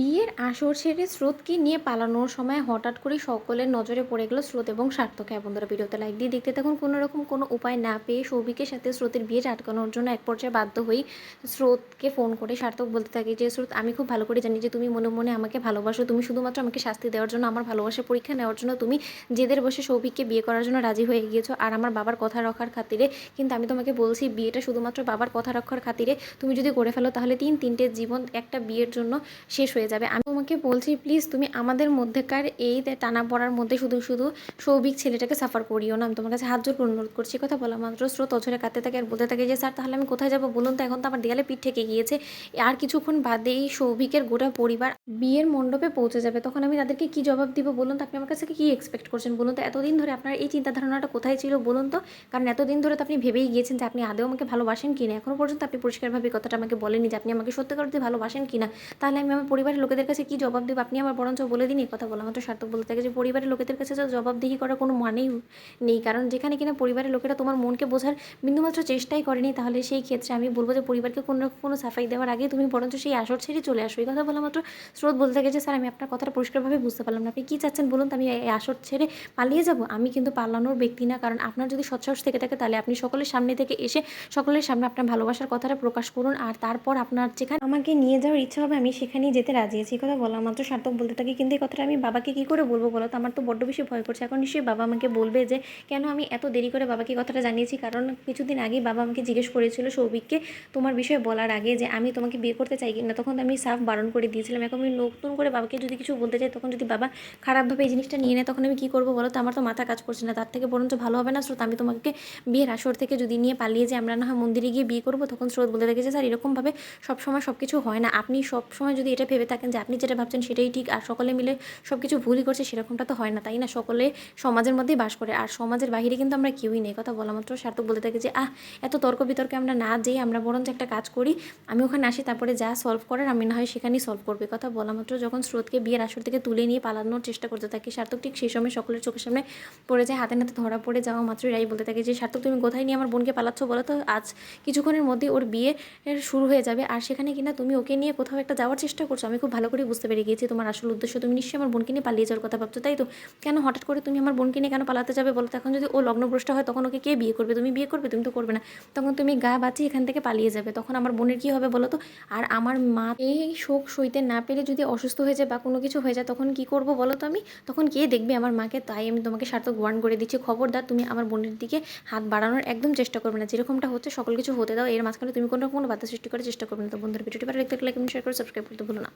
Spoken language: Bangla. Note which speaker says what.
Speaker 1: বিয়ের আসর ছেড়ে স্রোতকে নিয়ে পালানোর সময় হঠাৎ করে সকলের নজরে পড়ে গেল স্রোত এবং সার্থক। হ্যাঁ বন্ধুরা, ভিডিওতে লাইক দিয়ে দেখতে থাকুন। কোনো রকম কোনো উপায় না পেয়ে সৌভিকের সাথে স্রোতের বিয়ে আটকানোর জন্য এক পর্যায়ে বাধ্য হই স্রোতকে ফোন করে সার্থক বলতে থাকে যে, স্রোত, আমি খুব ভালো করে জানি যে তুমি মনে মনে আমাকে ভালোবাসো। তুমি শুধুমাত্র আমাকে শাস্তি দেওয়ার জন্য, আমার ভালোবাসার পরীক্ষা নেওয়ার জন্য তুমি জেদের বসে সৌভিককে বিয়ে করার জন্য রাজি হয়ে গিয়েছো আর আমার বাবার কথা রক্ষার খাতিরে। কিন্তু আমি তোমাকে বলছি, বিয়েটা শুধুমাত্র বাবার কথা রক্ষার খাতিরে। তুমি যদি করে ফেলো তাহলে তিন তিনটে জীবন একটা বিয়ের জন্য শেষ হয়ে যাবে। আমি তোমাকে বলছি প্লিজ তুমি আমাদের মধ্যেকার এই টানা পড়ার মধ্যে শুধু শুধু সৌভিক ছেলেটাকে সাফার করিও না। আমি তোমার কাছে হাত জোর অনুরোধ করছি। কথা বলা মাত্র স্রোত অঝরে কাঁদতে থাকে আর বলতে থাকে যে, স্যার, তাহলে আমি কোথায় যাব বলুন তো? এখন তো আমার দেয়ালে পিঠ থেকে গিয়েছে। আর কিছুক্ষণ বাদেই সৌভিকের গোটা পরিবার বিয়ের মণ্ডপে পৌঁছে যাবে। তখন আমি তাদেরকে কি জবাব দিব বলুন তো? আপনি আমার কাছে কি এক্সপেক্ট করছেন বলুন তো? এতদিন ধরে আপনার এই চিন্তা ধারণাটা কোথায় ছিল বলুন তো? কারণ এতদিন ধরে তো আপনি ভেবেই গিয়েছেন যে, আপনি আদেও আমাকে ভালোবাসেন কিনা? এখনও পর্যন্ত আপনি পরিষ্কারভাবে কথাটা আমাকে বলেনি যে, আপনি আমাকে সত্যি করতে ভালোবাসেন কিনা? তাহলে আমি আমার পরিবারের লোকেদের কাছে কি জবাব দেবো? আপনি আমার বরঞ্চ বলে দিন এই কথা বলা মাত্র সার্থক বলতে থাকে যে, পরিবারের লোকেদের কাছে জবাবদিহি করার কোনো মানেই নেই। কারণ যেখানে কিনা পরিবারের লোকেরা তোমার মনকে বোঝার বিন্দুমাত্র চেষ্টাই করেনি, তাহলে সেই ক্ষেত্রে আমি বলব যে, পরিবারকে কোনো কোনো সাফাই দেওয়ার আগে তুমি বরঞ্চ সেই আসর ছেড়ে চলে আসো। এই কথা বলা মাত্র স্রোত বলতে থাকে যে, স্যার, আমি আপনার কথাটা পরিষ্কারভাবে বুঝতে পারলাম না। আপনি কী চাচ্ছেন বলুন তো? আমি এই আসর ছেড়ে পালিয়ে যাব? আমি কিন্তু পালানোর ব্যক্তি না, কারণ আপনার যদি সৎসাহস থেকে থাকে, তাহলে আপনি সকলের সামনে থেকে এসে সকলের সামনে আপনার ভালোবাসার কথাটা প্রকাশ করুন। আর তারপর আপনার যেখানে আমাকে নিয়ে যাওয়ার ইচ্ছা হবে, আমি সেখানেই যেতে রাজি আছি কথা বলা মাত্র সার্থক বলতে থাকি। কিন্তু এই কথাটা আমি বাবাকে কী করে বলব বলো? তো আমার তো বড্ড বেশি ভয় করছে। এখন নিশ্চয়ই বাবা আমাকে বলবে যে, কেন আমি এত দেরি করে বাবাকে কথাটা জানিয়েছি? কারণ কিছুদিন আগেই বাবা আমাকে জিজ্ঞেস করেছিল সৌভিককে তোমার বিষয়ে বলার আগে যে, আমি তোমাকে বিয়ে করতে চাই কিনা? তখন আমি সাফ বারণ করে দিয়েছিলাম। এখন আমি নতুন করে বাবাকে যদি কিছু বলতে চাই, তখন যদি বাবা খারাপভাবে এই জিনিসটা নিয়ে নেয়, তখন আমি কী করব বলো? তো আমার তো মাথা কাজ করছে না। তার থেকে বরঞ্চ ভালো হবে না, স্রোত। আমি তোমাকে বিয়ের আসর থেকে যদি নিয়ে পালিয়ে যে আমরা না হয় মন্দিরে গিয়ে বিয়ে করব? তখন স্রোত বলতে থাকে যে, স্যার, এরকমভাবে সবসময় সব কিছু হয় না। আপনি সবসময় যদি এটা ভেবে থাকেন যে আপনি যেটা ভাবছেন সেটাই ঠিক, আর সকলে মিলে সব কিছু ভুলই করছে সেরকমটা তো হয় না, তাই না? সকলে সমাজের মধ্যেই বাস করে, আর সমাজের বাইরে কিন্তু আমরা কেউই নেই। কথা বলা মাত্র সার্থক বলে থাকে যে, আহ, এত তর্ক বিতর্কে আমরা না যেই আমরা বরঞ্চ একটা কাজ করি, আমি ওখানে আসি তারপরে যা সলভ করার আমি না হয় সেখানেই সলভ করবে। কথা বলা মাত্র যখন স্রোতকে বিয়ের আসর থেকে তুলে নিয়ে পালানোর চেষ্টা করতে থাকি, সার্থক ঠিক সেই সময় সকলের চোখের সামনে পড়ে যায়, হাতে নাতে ধরা পড়ে যাওয়া মাত্র রাই বলতে থাকে যে, সার্থক, তুমি কোথায় নিয়ে আমার বোনকে পালাচ্ছ বলো তো? আজ কিছুক্ষণের মধ্যে ওর বিয়ে শুরু হয়ে যাবে, আর সেখানে কিনা তুমি ওকে নিয়ে কোথাও একটা যাওয়ার চেষ্টা করছ। আমি খুব ভালো করে বুঝতে পেরে গিয়েছি তোমার আসল উদ্দেশ্য। তুমি নিশ্চয়ই আমার বোনকে নিয়ে পালিয়ে যাওয়ার কথা ভাবছ, তাই তো? কেন হঠাৎ করে তুমি আমার বোনকে নিয়ে কেন পালাতে যাবে বলো এখন যদি ও লগ্নভ্রষ্ট হয় তখন ওকে কে বিয়ে করবে? তুমি বিয়ে করবে? তুমি তো করবে না। তখন তুমি গা বাঁচিয়ে এখান থেকে পালিয়ে যাবে। তখন আমার বোনের কী হবে বলো তো? আর আমার মা এই শোক সইতে না পেরে যদি অসুস্থ হয়ে যায় বা কোনো কিছু হয়ে যায় তখন কি করব বলো তো আমি? তখন কে দেখবে আমার মাকে? তাই আমি তোমাকে সার্থক ওয়ার্ন করে দিচ্ছি। খবরদার, তুমি আমার বোনের দিকে হাত বাড়ানোর একদম চেষ্টা করবে না। যেরকমটা হচ্ছে সকল কিছু হতে দাও। এর মাঝখানে তুমি কোনো রকম বাধা সৃষ্টি করার চেষ্টা করবে না। তো বন্ধুর, ভিডিওটি ভালো লাগতে লাগলে শেয়ার করে সাবস্ক্রাইব করতে ভুলো না।